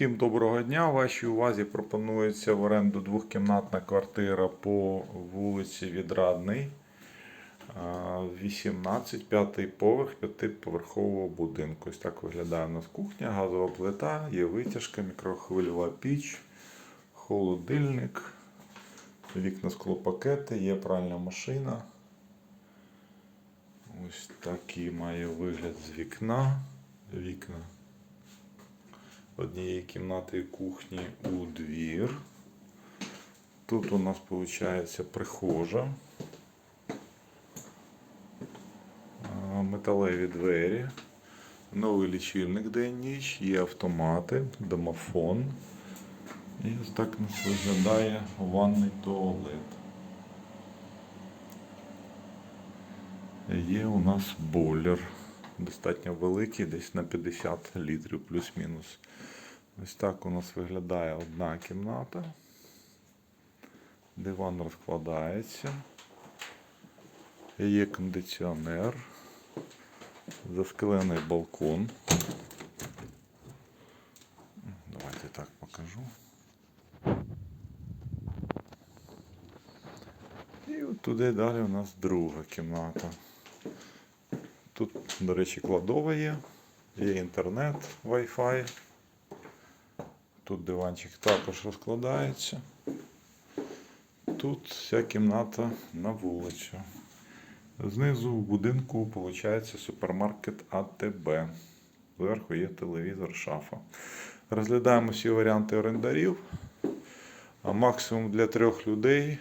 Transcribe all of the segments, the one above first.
Всім доброго дня. Вашій увазі пропонується в оренду двохкімнатна квартира по вулиці Відрадний. а, 18, п'ятий поверх п'ятиповерхового будинку. Ось так виглядає у нас кухня, газова плита, є витяжка, мікрохвильова піч, холодильник, вікна склопакети, є пральна машина. Ось такий має вигляд з вікна. Вікна однієї кімнати і кухні у двір. Тут у нас виходить прихожа. Металеві двері, новий лічильник день-ніч, є автомати, домофон. І ось так нас виглядає ванний туалет. Є у нас бойлер. Достатньо великий, десь на 50 літрів плюс-мінус. Ось так у нас виглядає одна кімната. Диван розкладається. Є кондиціонер. Засклений балкон. Давайте так покажу. І от туди далі у нас друга кімната. До речі, кладова є, є інтернет, Wi-Fi. Тут диванчик також розкладається. Тут вся кімната на вулицю. Знизу в будинку виходить супермаркет АТБ. Зверху є телевізор, шафа. Розглядаємо всі варіанти орендарів. А максимум для трьох людей.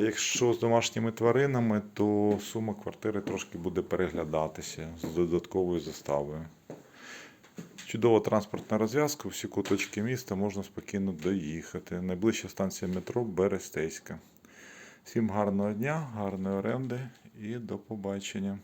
Якщо з домашніми тваринами, то сума квартири трошки буде переглядатися з додатковою заставою. Чудова транспортна розв'язка, всі куточки міста можна спокійно доїхати. Найближча станція метро Берестейська. Всім гарного дня, гарної оренди і до побачення.